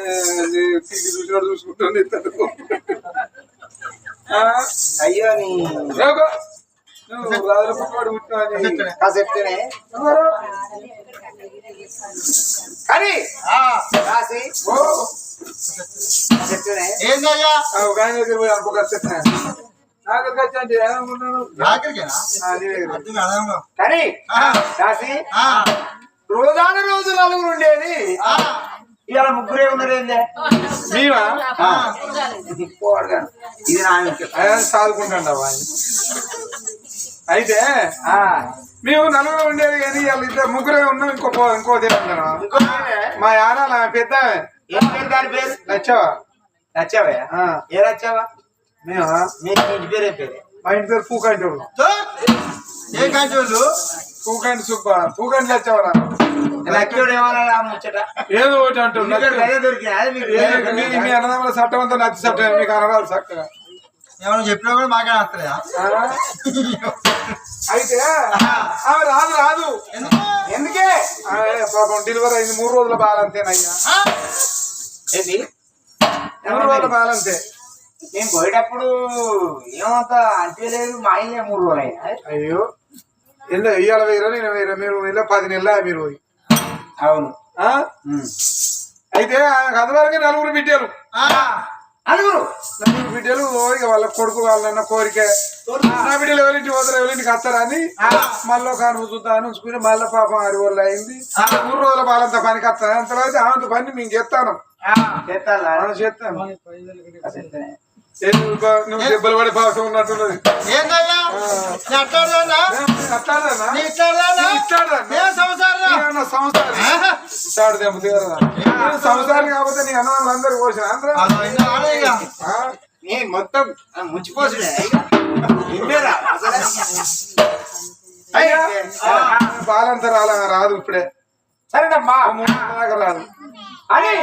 ఏ, ఇది టీవీ చూసినట్టు చూసుకుంటుంది ఇస్తాడు. ఆ? అయ్యో నీ రాజుల పుట్టివాడు. కాసేట్లనే. ఎవరు? కానీ ఓ! కాసేట్లనే. ఏందయ్యా ఒక ఆయన దగ్గర పోయి అనుకో కష్టం. కానీ రోజాన రోజు నలుగురు ఉండేది. ఇవాళ ముగ్గురే ఆ. ఇది. ఆయన సాదుకుంటాడు అయితే ఆ, మేము నలుగురు ఉండేది కానీ వాళ్ళు ఇద్దరు ముగ్గురే ఉన్నాం ఇంకో ఇంకో పేరే? మా యానాల పెద్ద. ఏం పేరు దాని పేరు? నచ్చావా నచ్చావా ఆ. ఏ నచ్చావా మేమా మీ ఇంటి పేరు ఏం పేరు? మా ఇంటి పేరు పూకంటోడు తో. ఏ కంచోళ్ళు పూకంటి సుబ్బ. పూకంటి నచ్చావరా నచ్చోడు ఏమన్నా ముచ్చట? ఏదో ఒకటి అదే దొరికింది? అది మీకు మీ- అన్నదమ్ముల చట్టం అంతా నచ్చి చట్టం మీకు అనరాదు చక్కగా. ఏమైనా చెప్పినా కూడా మాకే వస్తలేదా? అయితే ఆమె రాదు రాదు. ఎందుకు? పాపం డెలివరీ అయింది. మూడు రోజుల బాలంతేనయ్యా? ఏంది మూడు రోజుల బాలంతే. నేను పోయేటప్పుడు ఏమంత అనిపించలేదు మా ఆయనే మూడు రోజులు అయినా అయ్యో. ఎంత ఇయ్యాల వేరే నేను వేరే మీరు ఇలా పది నెలల మీరు. పోయి అవును. ఆ? అయితే ఆమెకు అదివరకే నలుగురు బిడ్డలు. ఆ, నలుగురు? నలుగురు బిడ్డలు ఓ ఇక వాళ్ళ కొడుకు వాళ్ళన్న కోరిక. నా బిడ్డలు ఎవరింటి పోతారు ఎవరింటికి వస్తారా అని మళ్ళీ ఒక చూద్దాం ఉంచుకుని మళ్ళీ పాపం ఆడి వాళ్ళు అయింది. మూడు రోజుల బాలంత పనికి వస్తాను. అంత అయితే ఆమె పని మేము చేస్తాను? మనం చేస్తాను. కాసేత్తనే. ఏ నువ్వు బా- నువ్వు దెబ్బలు పడే భాష ఉన్నట్టున్నది. సంసారం. నీ అన్నదమ్ములు అందరూ మొత్తం బాలంతా రాలా రాదు ఇప్పుడే. సరేనమ్మా. రాదు అని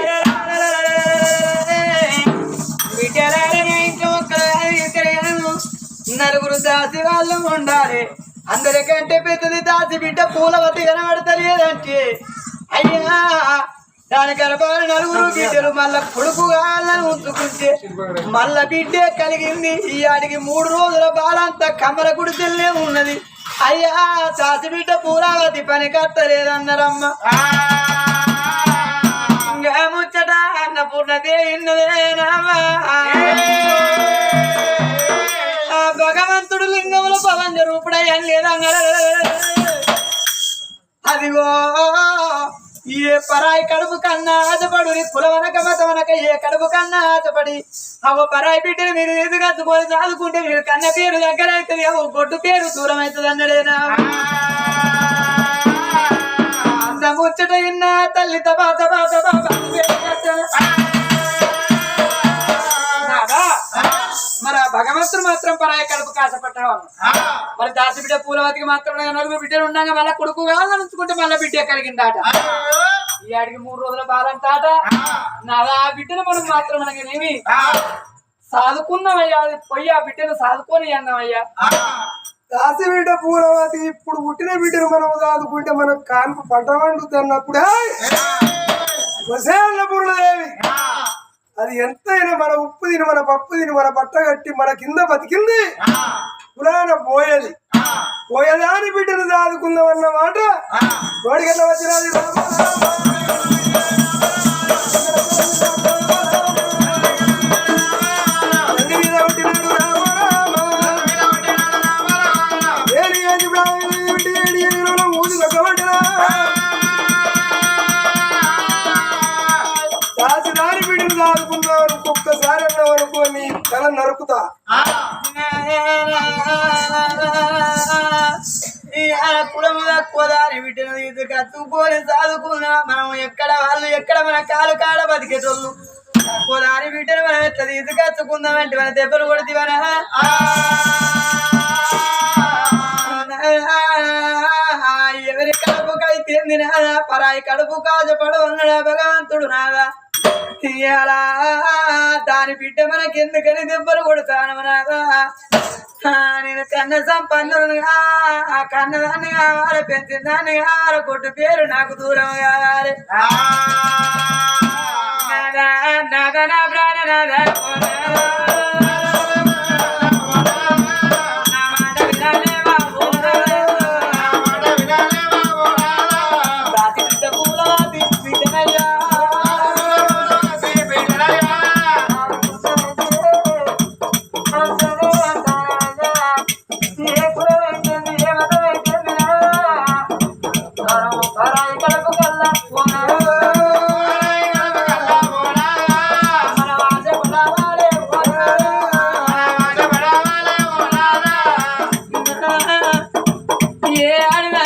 నలుగురు దాసి వాళ్ళు ఉండాలి. అందరికంటే పెద్దది దాసి బిడ్డ పూలవతి కనబడతలేదంటే అయ్యా దాని కనపాలి నలుగురు బిడ్డలు మళ్ళా కొడుకు కావాలని ఉంచుకుంటే మళ్ళా బిడ్డే కలిగింది. ఈ ఆడికి మూడు రోజుల బాలంతా కమల గుడిసెల్లే ఉన్నది. అయ్యా దాసి బిడ్డ పూలవతి పని కట్టలేదన్నారమ్మ. ముచ్చట అన్నపూర్ణదే ఇన్నదేనామా పవన్ పవంజ లేదా అదిగో ఏ పరాయి కడుపు కన్నా ఆశపడు కులవనక మతవనక ఏ కడుపు కన్నా ఆశపడి అవ పరాయి బిడ్డలు మీరు ఎదుగత్తుకొని సాదుకుంటే మీరు కన్న పేరు దగ్గర అవుతుంది అవ గొడ్డు పేరు దూరం అవుతుంది అన్నడేనా అంత ముచ్చట ఇన్న తల్లి తబా తబా తబా మాత్రం పరాయి కడుపు కాసపడ్డావు మరి దాసి బిడ్డ పూలవతికి మాత్రం నలుగురు బిడ్డలు ఉండగా మళ్ళీ కొడుకు కావాలని ఉంచుకుంటే మళ్ళీ బిడ్డ కలిగిందాట. ఈ ఆడికి మూడు రోజుల బాలంతాట నాదా ఆ బిడ్డను మనం మాత్రం మనకేమి సాదుకున్నామయ్యా అది పోయి ఆ బిడ్డను సాదుకొని అన్నామయ్యా దాసి బిడ్డ పూలవతి ఇప్పుడు పుట్టిన బిడ్డను మనం దాదుకుంటే మనం కాన్పు పంట పూర్ణదేవి. అది ఎంతైనా మన ఉప్పు తిని మన పప్పు తిని మన బట్ట కట్టి మన కింద బతికింది. పురాణ పోయేది. పోయేదాని బిడ్డను సాదుకుందాం అన్న మాట. వాడికన్నా వచ్చినది. నీ తల నరుకుతా. కులం బిడ్డను ఇది కత్తుకొని మనం ఎక్కడ వాళ్ళు ఎక్కడ మన కాలు కాడ బతికేటోళ్ళు? తక్కువ దారి బిడ్డను మనం ఎట్లా ఇది అంటే మన దెబ్బలు కొడుతీవనా? ఎవరి కడుపుకైతే నాదా పరాయి కడుపు కాజపడు అన్నాడా భగవంతుడు నాదా? దాని బిడ్డ మనకెందుకని దెబ్బలు కొడతాను నాదా నేను కన్న సంపన్నుడుగా ఆ కన్నదాన్ని కావాలి పెంచిందాన్ని కావాలి కొట్టు పేరు నాకు దూరం కావాలి. నాదా, నాదా, నా ప్రాణ నాదా,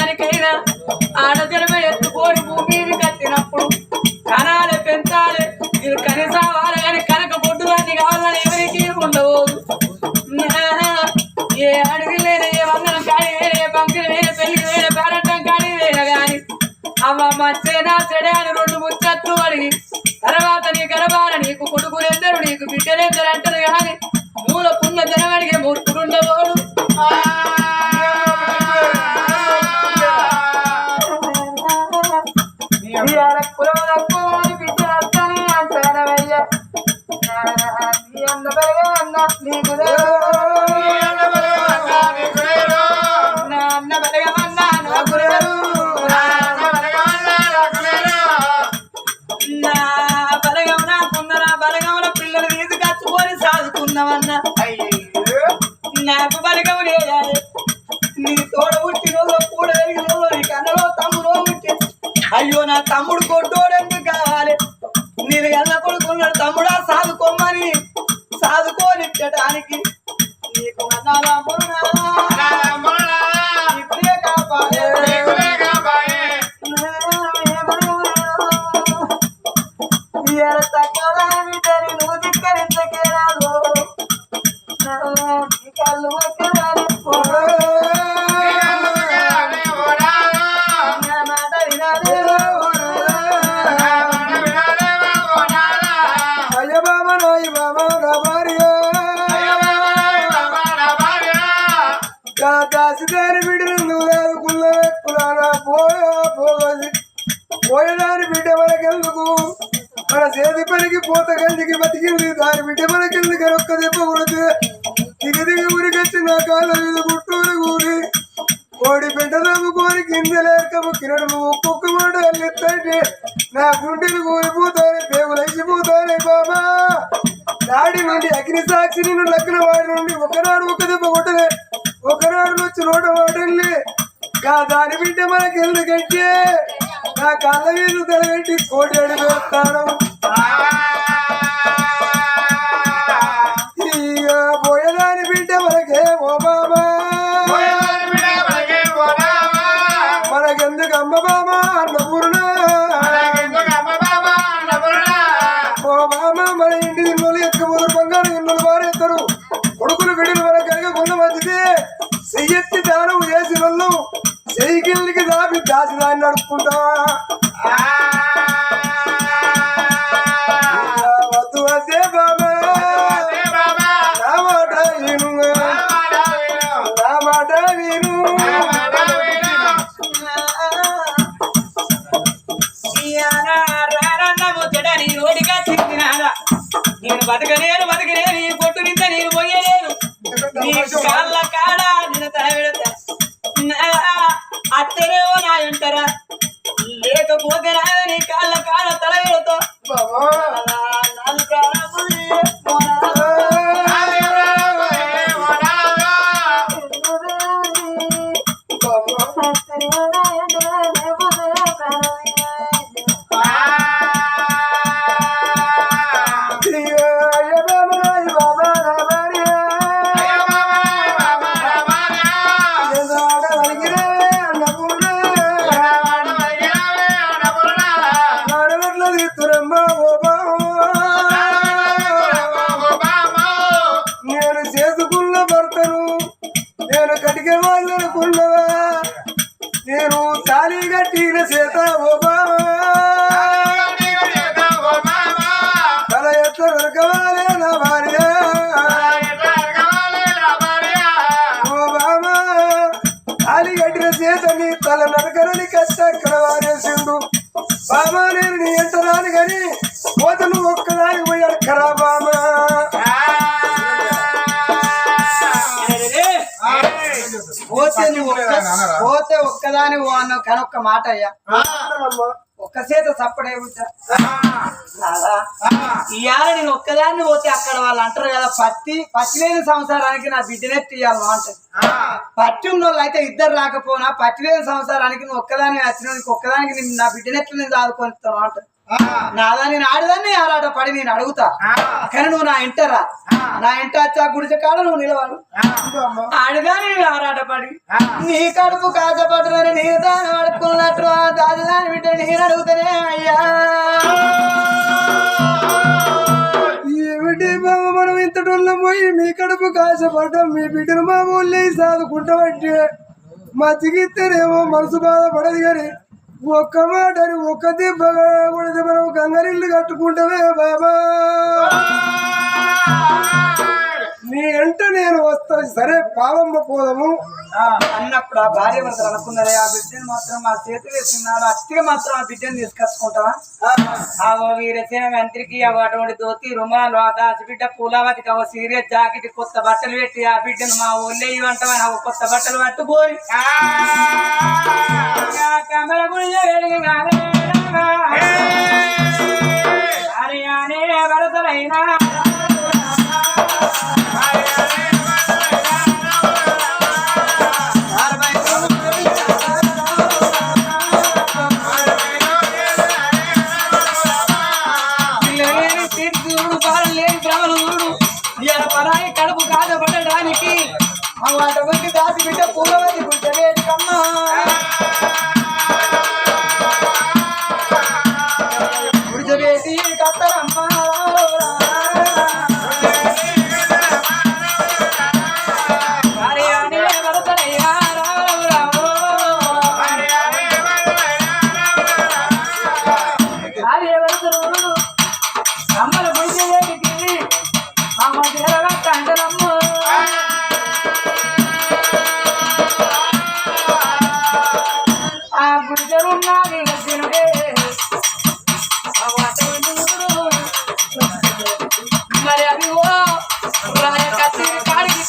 దానికైనా ఆడజన్మ ఎత్తుకోని భూమిని కట్టినప్పుడు కనాలి పెంచాలి. మీరు కనీసావాలి కానీ కనక బొడ్డు అన్ని కావాలని ఎవరికి ఉండవు. ఏ అడిగి లేని ఏ వందనం కానీ వేరే ఏ పంక్తులు వేరే పెళ్ళి వేరే పేరంటం కానీ వేరే కానీ అమ్మ మచ్చేనా చెడే అని రెండు ముచ్చట్లు అడిగి తర్వాత నీ గర్భాన నీకు కొడుకులు ఎందరు నీకు బిడ్డలేందరంట ఇవాళ కులములకు బిడ్డ అంటానవయ్యా. నీ అన్న బలగా అన్న నీకు అయ్యో నా తమ్ముడు కొట్టోడెందుకు కావాలి? నేను ఎల్ల కొడుకున్నాడు తమ్ముడా సాదుకోమని సాదుకోనిచ్చటానికి బిడ్డ మనకెందుకు ఒక్క దెబ్బ కొడితే దిగి దిగి ఉరికొచ్చి నా కాళ్ళ మీద గుట్టూరు కూరి కోడి పెంట నమ్ముకొని కిందలేకము కిరణము ఒక్కొక్క మాట వెళ్ళిస్తే నా గుండెలు కూలిపోతాయి దేవులు అయిపోతాయి బాబా. దాడి నుండి అగ్ని సాక్షి నిన్ను లగ్న వాడి నుండి ఒకనాడు ఒక దెబ్బ కొట్టలే. ఒకనాడు వచ్చి నోట వాడలే. నా దాని బిడ్డ మనకి ఎందుకంటే నా కళ్ళ మీద తలగట్టి అడిగి వస్తాను. మనకెందుకు అమ్మ బాబా అన్నపూర్ణ ఓ బాబా మన ఇంటి ఇన్నోళ్ళు ఎత్తుకుపోతారు బంగారు ఇన్నోళ్ళు వారేస్తారు కొడుకులు బిడ్డలు మన కనుక కొండ మధ్యతే చెయ్యెత్తి దానం చేసిన వాళ్ళు సైకిల్కి దాపి దాచి దాన్ని నడుపుకుంటా. బతకలేను బతకలేను ఈ పొట్టు నింద నేను పోయలేను నీ కాళ్ళ కాడ నిన్న తడబెడతా అత్తరేవో నా అంటారా లేకపోతే నీ కాళ్ళ కాడ తడబెడతా నాలుగు ప్రాణం బామా నేను నీ కానీ పోత నువ్వు పోతే ఒక్కదాని ఓ అన్న కానీ ఒక్క మాట అయ్యా ఒక్క చేత సప్పడే ఇవాళ నేను ఒక్కదాన్ని పోతే అక్కడ వాళ్ళు అంటారు కదా పత్తి పత్తి లేని సంవత్సరానికి నా బిడ్డనెత్తి ఇవ్వాలి అంటారు పట్టి ఉన్న వాళ్ళు అయితే ఇద్దరు రాకపోయినా పట్టి లేని సంవత్సరానికి నువ్వు ఒక్కదాని వచ్చిన నీకు ఒక్కదానికి నా బిడ్డనెట్లు నేను చదువుకొనిస్తాను అంటారు నాదా నేను ఆడదాన్ని ఆరాట పడి నేను అడుగుతా. కానీ నువ్వు నా ఇంటరా? నా ఇంట వచ్చా గుడిసె కాడ నువ్వు నిలవాడు ఆడదాని నేను ఆరాట పడి. నీ కడుపు కాసపడునని నీ దాని పడుకున్నట్టు ఆ దాని బిడ్డ నేను అడుగుతానే అయ్యా. ఏమిటి బాబు మనం ఇంతటోళ్ళ పోయి మీ కడుపు కాసపడ్డాం మీ బిడ్డను మా ఊళ్ళో సాదుకుంటామంటే మా దిగితేనేమో మనసు బాధపడదు కానీ ఒక్క మాటని ఒక్క దెబ్బ కూడా మనం కంగారిల్లు కట్టుకుంటవే బాబా. నీ అంట నేను వస్తా సరే పావమ్మ పోదాము. ఆ, అన్నప్పుడు ఆ భార్య భర్తలు అనుకున్నారే ఆ బిడ్డని మాత్రం మా చేతి వేసినాడు అట్టిగా మాత్రం ఆ బిడ్డని తీసుకొచ్చుకుంటావా? ఆ. ఓ వీరసేన మంత్రికి అవ అటువంటి ధోతి రుమాలు ఆ దాచిబిడ్డ పూలవతికి అవ సీరియస్ జాకెట్ కొత్త బట్టలు పెట్టి ఆ బిడ్డను మా ఊళ్ళో ఇవ్వంటామని అవ కొత్త బట్టలు పట్టుకోని కమల గుడి వెలిగి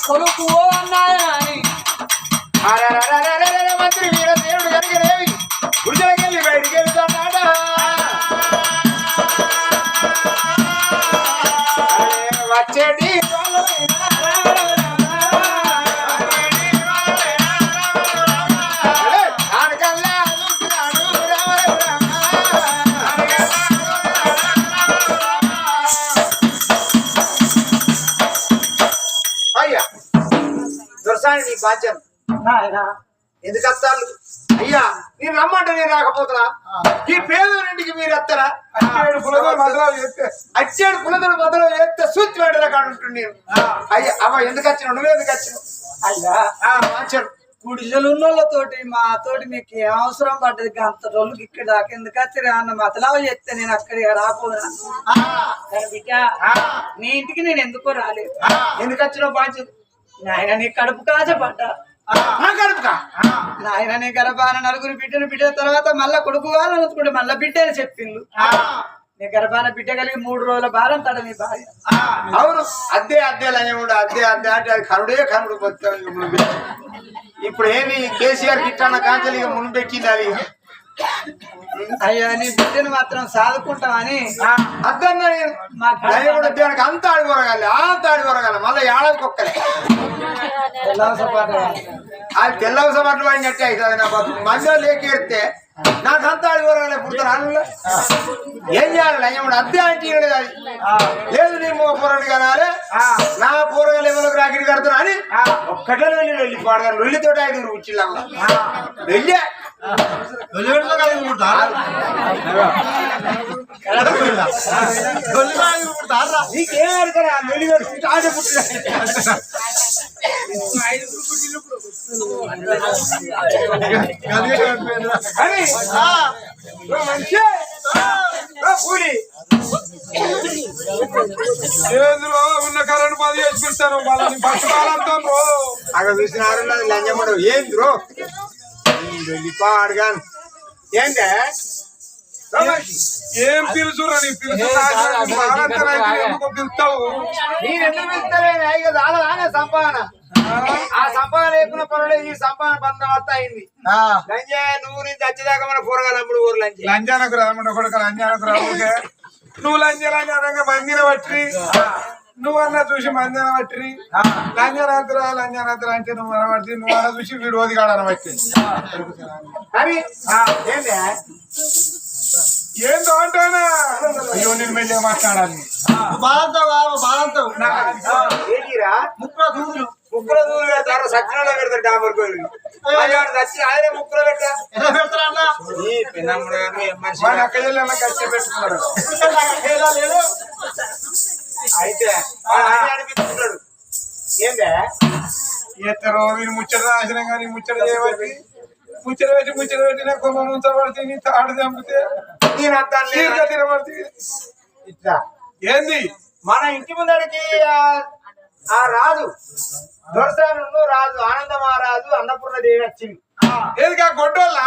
కాడికి కొనుక్కు ఓ నాయనా. ఎందుకు వస్తారు అయ్యా నేను రమ్మంటే నేను రాకపోతున్నా ఈ పేదవారింటికి మీరు వస్తారా? అచ్చేడు పులదల మొదలు ఎత్తే. సూచి వేడల కాడుంటు నేను? అయ్యా అవ్వ ఎందుకు వచ్చినావు? నువ్వు ఎందుకు వచ్చినావు? అయ్యా. మంచాడు. గుడిసెలు ఉన్నోళ్ళతోటి మా తోటి మీకు ఏం అవసరం పడ్డది? అంత రోజులకి ఇక్కడ దాకా ఎందుకు వచ్చారు అన్న మతలావ చెప్తే నేను అక్కడికి రాపోదునా బిడ్డ నీ ఇంటికి నేను ఎందుకో రాలేదు. ఎందుకు వచ్చినావు బాధ్యత? నాయన నీ కడుపు కాజపడ్డా నా కడుపుకా? నాయన నీ గర్భాన నలుగురు బిడ్డను బిడ్డ తర్వాత మళ్ళా కొడుకు కావాలనుకుంటే మళ్ళా బిడ్డ అని చెప్పిండు నీ గర్భాన బిడ్డ కలిగి మూడు రోజుల భారం తడ నీ భార్య. అవును. అద్దే అద్దే లయముడు అద్దే అద్దే అంటే అది కరుడే కరుడు ఇప్పుడు ఏంది కేసీఆర్ గిట్టన్న కాంచెలు ఇక. అయ్యా నీ బిడ్డను మాత్రం సాదుకుంటామని అద్దన్న నేను దానికి అంత ఆడి కొరగాలి అంత ఆడి కొరగాలి. మళ్ళీ ఏడాదికి ఒక్కలే అది తెల్లవస పట్ల పడినట్టే అవుతుంది నా బతుకు. మంచిగా లేకేడితే నాకు అంత ఆడి కొరగాలి పుడతారు వాళ్ళు ఏం చేయాలి? లయ్యముడు అద్దె అంటే అది. లేదు నీ మో పోరాడు కనాలి. నా పూరగాలు ఎవరికి రాకిడి కడతారు అని ఒక్కటే వెళ్ళి వెళ్ళి పాడగారు వెళ్ళితో ఐదుగురు కూర్చున్నాము వెళ్ళే. ఉన్న కరెంట్ పది చేసి పెడతాను వాళ్ళని పట్టుకోవాలంతా అక్కడ చూసిన ఆరున్నది లంజమ్మడు. ఏంద్రో? ఏంటే? ఏం పిలుసు నీ ఎందుకో పిలుస్తావు? నేను ఇక దాదానే సంపాదన. ఆ? సంపాదన లేకున్నా పర్వాలేదు ఈ సంపాదన బంధం వస్తా అయింది. లంజే నువ్వు నుంచి వచ్చేదాకా మన కూరగాయలు ఊరు లంజే లంజానకు కొడుకు లంజానకు నువ్వు లంజ లంజానంగా మందిన పట్టి. నువ్వు అన్న చూసి మందిన పట్టి లంజనాద్ర లంజనాద్ర అంటే నువ్వు అనబట్టి నువ్వు అన్న చూసి వీడు ఓదిగాడు అనబట్టి. అని ఏందో? అంటానా? అయ్యో నేను మెల్లిగా మాట్లాడాలి. బాలంతావు. ఏంటిరా? ముక్కులో దూదులు. ముక్కుల దూరు పెడతారు సచ్చినలో పెడతారు డాంబర్ వచ్చి ఆయనే ముక్కులో పెట్టా ఎలా పెడతారా అన్న? ఈ పిన్నమ్ముడు గారు ఏం మనిషి అయితే ఏందే? ఎత్తరో వీని ముచ్చట రాసిన కానీ ముచ్చట చేయబట్టి ముచ్చట పెట్టి ముచ్చట పెట్టిన కొమ్మ ముంచబడితే నీ తాడు చంపితే తినబడితే ఇట్లా. ఏంది? మన ఇంటి ముందడికి ఆ- ఆ రాజు దొరసాను రాజు ఆనంద మహారాజు అన్నపూర్ణ దేవి వచ్చింది. ఏది ఆ గొడ్డోళ్ళ?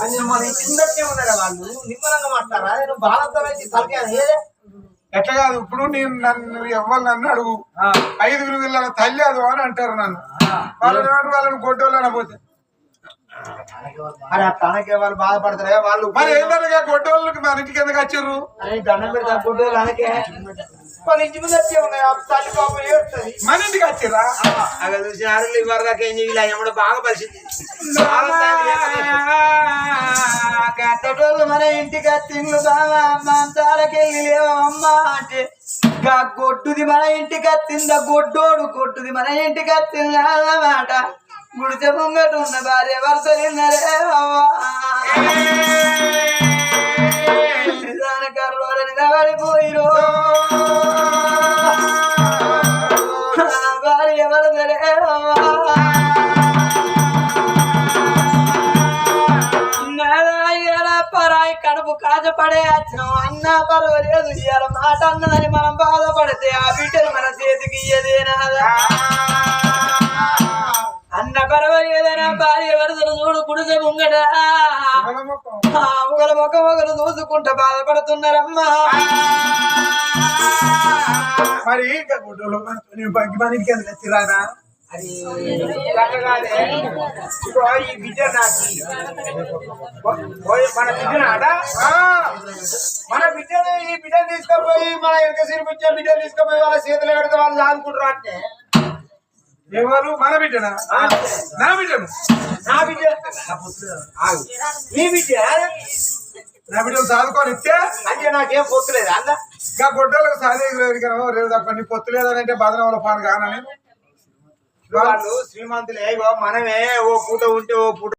అది మన ఇంటి ముందటే ఉన్నారా వాళ్ళు? నిమ్మలంగా మాట్లాడారా? నేను ఎట్లా కాదు ఇప్పుడు నేను నన్ను ఎవ్వరు నన్ను అడుగు. ఐదుగురు వీళ్ళ తల్లి అది అని అంటారు నన్ను. వాళ్ళని వాళ్ళని గొడ్డోళ్ళు అనబోతే? మరి ఆ తనకే వాళ్ళు బాధపడతారే? వాళ్ళు మరి ఏంటనగా గొడ్డోళ్ళకి మన ఇంటికి ఎందుకు వచ్చారు? దండం పెడతా గుడ్డు అనకే వాళ్ళ ఇంటి ముందు వచ్చే ఉన్నాయి తల్లి పాపం ఏడుస్తుంది. మన ఇంటికి వచ్చిరా? అక్కడ చూసిన ఆరులు ఇవ్వరు దాకా ఏం చేయాలి? ఎమ్మడ బాగా పరిస్థితి మన ఇంటికి మంచాలకెళ్ళి లేవమ్మా అంటే గొడ్డుది మన ఇంటికి వచ్చిందా గొడ్డోడు గొడ్డుది మన ఇంటికి వచ్చిందన్నమాట గుడిసె ముంగట ఉన్న భార్య వరుస నిన్నరే అవ్వా నిదానకర్రోలని నిలబడిపోయిరో భార్య వరసలే అవ్వా పరాయి కడుపు కాజపడే అచ్చం అన్నా పర్వాలేదు ఇవాళ మాట అన్నదని మనం బాధపడితే ఆ బిడ్డను మన చేతికి ఇయ్యదేనాదా పర్వాలేదనా భార్య వరసలు చూడు గుడిసె ముంగట. ఒకరు ఒక ఒకరు చూసుకుంటా బాధపడుతున్నారమ్మా. మరి ఇంకా గొడ్డోళ్ళు నేను బగ్గి మన ఇంటికి ఎందుకు వచ్చిరానా అది ఈ బిడ్డ నాకు. మన బిడ్డ ఆడా మన బిడ్డను ఈ బిడ్డను తీసుకుపోయి మన వెనక సిరిపించే బిడ్డను తీసుకుపోయి వాళ్ళ చేతులు పెడితే వాళ్ళు ఆదుకుంటారు అంటే. ఎవరు మన బిడ్డనా? నా బిడ్డను? నా బిడ్డ. నీ బిడ్డ నా బిడ్డను సాదుకొని ఇస్తే అంటే నాకేం పొత్తులేదు అన్న. ఇంకా గొడ్డోళ్ళకి సాదే రేవు తప్ప నీ పొత్తు లేదనంటే బాధన వాళ్ళ పాను కానని. వాళ్ళు శ్రీమంతులే ఇగో మనమే ఓ పూట ఉంటే ఓ పూట